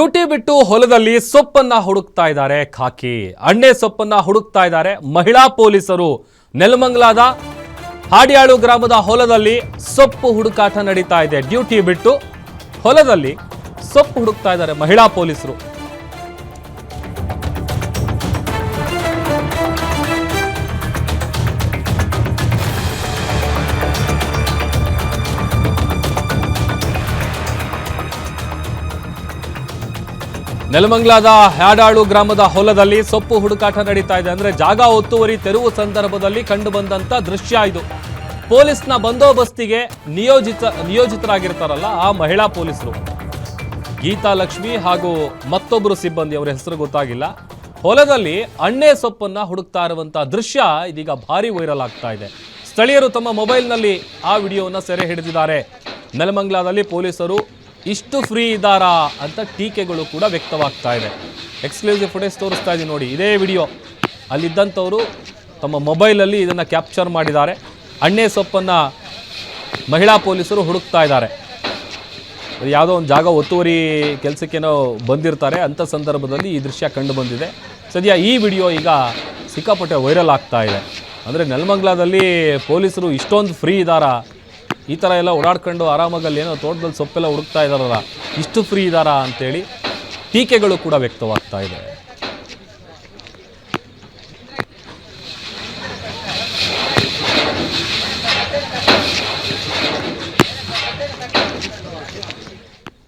Duty ಬಿಟ್ಟು ಹೊಲದಲ್ಲಿ ಸೊಪ್ಪನ್ನ ಹುಡುಕ್ತಾ ಇದ್ದಾರೆ ಖಾಕಿ. ಅಣ್ಣೆ ಸೊಪ್ಪನ್ನ ಹುಡುಕ್ತಾ ಇದ್ದಾರೆ ಮಹಿಳಾ ಪೊಲೀಸರು. ನೆಲಮಂಗಲದ ಹಾಡಿಯಾಳು ಗ್ರಾಮದ ಹೊಲದಲ್ಲಿ ಸೊಪ್ಪು ಹುಡುಕಾಟ ನಡೀತಾ ಇದೆ. ಡ್ಯೂಟಿ ಬಿಟ್ಟು ಹೊಲದಲ್ಲಿ ಸೊಪ್ಪು ಹುಡುಕ್ತಾ ಇದ್ದಾರೆ ಮಹಿಳಾ ಪೊಲೀಸರು. ನೆಲಮಂಗಲದ ಹ್ಯಾಡಾಳು ಗ್ರಾಮದ ಹೊಲದಲ್ಲಿ ಸೊಪ್ಪು ಹುಡುಕಾಟ ನಡೀತಾ ಇದೆ ಅಂದ್ರೆ ಜಾಗ ಒತ್ತುವರಿ ತೆರವು ಸಂದರ್ಭದಲ್ಲಿ ಕಂಡು ಬಂದಂತ ದೃಶ್ಯ ಇದು. ಪೊಲೀಸ್ನ ಬಂದೋಬಸ್ತಿಗೆ ನಿಯೋಜಿತ ನಿಯೋಜಿತರಾಗಿರ್ತಾರಲ್ಲ ಆ ಮಹಿಳಾ ಪೊಲೀಸರು. ಗೀತಾ ಲಕ್ಷ್ಮಿ ಹಾಗೂ ಮತ್ತೊಬ್ಬರು ಸಿಬ್ಬಂದಿ, ಅವರ ಹೆಸರು ಗೊತ್ತಾಗಿಲ್ಲ. ಹೊಲದಲ್ಲಿ ಅಣ್ಣೆ ಸೊಪ್ಪನ್ನ ಹುಡುಕ್ತಾ ಇರುವಂತ ದೃಶ್ಯ ಇದೀಗ ಭಾರಿ ವೈರಲ್ ಆಗ್ತಾ ಇದೆ. ಸ್ಥಳೀಯರು ತಮ್ಮ ಮೊಬೈಲ್ನಲ್ಲಿ ಆ ವಿಡಿಯೋವನ್ನು ಸೆರೆ ಹಿಡಿದಿದ್ದಾರೆ. ನೆಲಮಂಗ್ಲಾದಲ್ಲಿ ಪೊಲೀಸರು ಇಷ್ಟು ಫ್ರೀ ಇದ್ದಾರಾ ಅಂತ ಟೀಕೆಗಳು ಕೂಡ ವ್ಯಕ್ತವಾಗ್ತಾ ಇದೆ. ಎಕ್ಸ್ಕ್ಲೂಸಿವ್ ಫುಟೇಜ್ ತೋರಿಸ್ತಾ ಇದ್ದೀನಿ ನೋಡಿ, ಇದೇ ವಿಡಿಯೋ. ಅಲ್ಲಿದ್ದಂಥವರು ತಮ್ಮ ಮೊಬೈಲಲ್ಲಿ ಇದನ್ನು ಕ್ಯಾಪ್ಚರ್ ಮಾಡಿದ್ದಾರೆ. ಅಣ್ಣೆ ಸೊಪ್ಪನ್ನು ಮಹಿಳಾ ಪೊಲೀಸರು ಹುಡುಕ್ತಾ ಇದ್ದಾರೆ. ಯಾವುದೋ ಒಂದು ಜಾಗ ಒತ್ತುವರಿ ಕೆಲಸಕ್ಕೇನೋ ಬಂದಿರ್ತಾರೆ, ಅಂಥ ಸಂದರ್ಭದಲ್ಲಿ ಈ ದೃಶ್ಯ ಕಂಡು ಬಂದಿದೆ. ಸದ್ಯ ಈ ವಿಡಿಯೋ ಈಗ ಸಿಕ್ಕಾಪಟ್ಟೆ ವೈರಲ್ ಆಗ್ತಾ ಇದೆ. ಅಂದರೆ ನೆಲಮಂಗ್ಲದಲ್ಲಿ ಪೊಲೀಸರು ಇಷ್ಟೊಂದು ಫ್ರೀ ಇದ್ದಾರಾ ಈ ಥರ ಎಲ್ಲ ಓಡಾಡ್ಕೊಂಡು ಆರಾಮಾಗಲ್ಲಿ ಏನೋ ತೋಟದಲ್ಲಿ ಸೊಪ್ಪೆಲ್ಲ ಹುಡುಕ್ತಾ ಇದ್ದಾರಲ್ಲ ಇಷ್ಟು ಫ್ರೀ ಇದ್ದಾರಾ ಅಂತೇಳಿ ಟೀಕೆಗಳು ಕೂಡ ವ್ಯಕ್ತವಾಗ್ತಾ ಇದೆ.